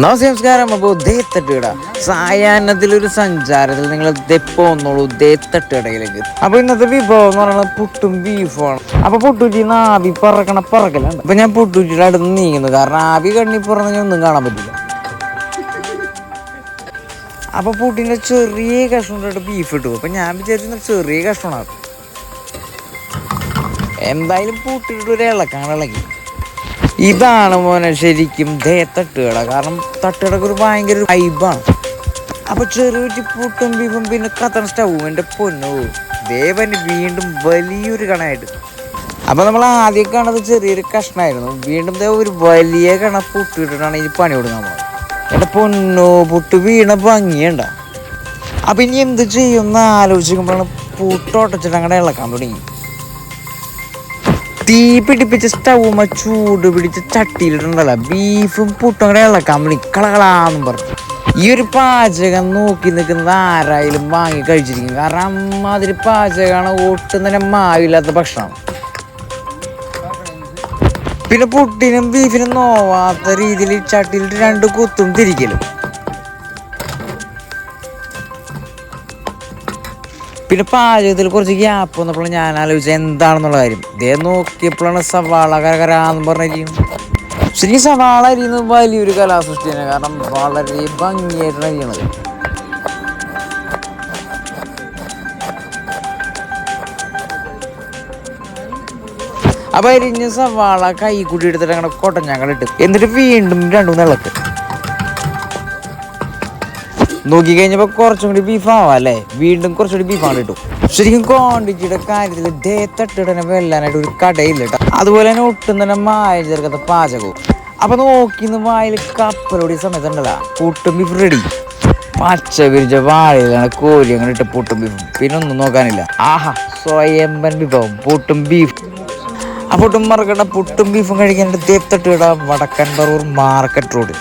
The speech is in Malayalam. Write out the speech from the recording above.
നമസ്കാരം അപ്പോൾ ദേത്തട്ടുകട സായാഹ്നത്തിലൊരു സഞ്ചാരത്തിൽ നിങ്ങൾ തെപ്പോ വന്നോളൂ ദേത്തട്ടുകടയിലേക്ക് അപ്പോൾ ഇന്നത്തെ വിഭവം എന്ന് പറയുന്നത് പുട്ടും ബീഫുമാണ് അപ്പോൾ പുട്ടുറ്റി നാവി പറക്കണ പറക്കലുണ്ട് അപ്പോൾ ഞാൻ പുട്ടുറ്റിയുടെ അടുത്ത് നീങ്ങുന്നു. കാരണം ആവി കണ്ണി പറഞ്ഞാൽ ഒന്നും കാണാൻ പറ്റില്ല. അപ്പോൾ പുട്ടിന്റെ ചെറിയ കഷ്ണം ബീഫ് ഇട്ടു. അപ്പോൾ ഞാൻ വിചാരിക്കുന്ന ചെറിയ കഷ്ണമാണ്. എന്തായാലും പുട്ടിട്ടൊരു ഇളക്കാണ് ഇളക്കി ഇതാണ് മോനെ ശരിക്കും തട്ടുകട. കാരണം തട്ടുകടക്ക് ഒരു ഭയങ്കര വൈബാണ് അപ്പൊ ചെറിയ പൂട്ടും ബീഫും പിന്നെ കത്തണ സ്റ്റവും എന്റെ പൊന്നോ. ദേവന് വീണ്ടും വലിയൊരു കണയായിട്ട് അപ്പൊ നമ്മൾ ആദ്യം കണത് ചെറിയൊരു കഷ്ണമായിരുന്നു വീണ്ടും ഒരു വലിയ കണ പുട്ടിട്ടിട്ടാണ് ഇനി പണി കൊടുക്കാൻ പോകുന്നത് എന്റെ പൊന്നോ പുട്ട് വീണ ഭംഗിയുണ്ട? അപ്പൊ ഇനി എന്ത് ചെയ്യും എന്ന് ആലോചിക്കുമ്പോഴാണ് പൂട്ടോട്ടച്ചിട്ട് അങ്ങനെ ഇളക്കാൻ തുടങ്ങി. തീ പിടിപ്പിച്ച സ്റ്റൗമ ചൂട് പിടിച്ച ചട്ടിയിലിട്ടുണ്ടല്ലോ ബീഫും പുട്ടും കൂടെ ഇളക്കാൻ വേണ്ടി കളകളാന്നും പറഞ്ഞു. ഈ ഒരു പാചകം നോക്കി നിൽക്കുന്നത് ആരായാലും വാങ്ങി കഴിച്ചിരിക്കും. കാരണം അമ്മാതിരി പാചകമാണ് ഒട്ടും തന്നെ മാവില്ലാത്ത ഭക്ഷണം. പിന്നെ പുട്ടിനും ബീഫിനും നോവാത്ത രീതിയിൽ ചട്ടിയിൽ രണ്ട് കുത്തും തിരിക്കലും. പിന്നെ പാചകത്തിൽ കുറച്ച് ഗ്യാപ്പ് വന്നപ്പോൾ ഞാൻ ആലോചിച്ചത് എന്താണെന്നുള്ള കാര്യം. ഇതേ നോക്കിയപ്പോഴാണ് സവാള കരകരാന്ന് പറഞ്ഞിരിക്കും ശരിക്കും സവാള അരിയുന്നത് വലിയൊരു കലാസൃഷ്ടിയാണ്. കാരണം വളരെ ഭംഗിയായിട്ടാണ് അരിയണത്. അപ്പൊ അരിഞ്ഞ സവാള കൈ കൂടി എടുത്തിട്ട് അങ്ങനെ കൊട്ടഞ്ഞാങ്ങളിട്ട് എന്നിട്ട് വീണ്ടും രണ്ടു നിളക്ക് നോക്കി കഴിഞ്ഞപ്പോ കുറച്ചും കൂടി ബീഫ് ആവാം അല്ലേ? വീണ്ടും കുറച്ചുകൂടി ബീഫാണ് കിട്ടും. ശരിക്കും ക്വാണ്ടിറ്റിയുടെ കാര്യത്തിൽ ദേ തട്ടിടനെ വെല്ലാനായിട്ട് ഒരു കടയില്ല കേട്ടോ അതുപോലെ തന്നെ ഒട്ടും തന്നെ മായ ചേർക്കാത്ത പാചകവും. അപ്പൊ നോക്കിന്ന് വായിൽ കപ്പലോടിയ സമയത്ത് ഉണ്ടല്ലോ പുട്ടും ബീഫ് റെഡി പച്ച വിരിച്ച വാഴയിലാണ് കോരി അങ്ങനെ ഇട്ട് പൂട്ടും ബീഫും പിന്നെ ഒന്നും നോക്കാനില്ല. ആഹാ സ്വയംബൻ വിഭവം. പൊട്ടും ബീഫ് ആ പുട്ടും മറക്കണ്ട പുട്ടും ബീഫും കഴിക്കാനായിട്ട് തേത്തട്ടിട വടക്കൻ പറവൂർ മാർക്കറ്റ് റോഡ്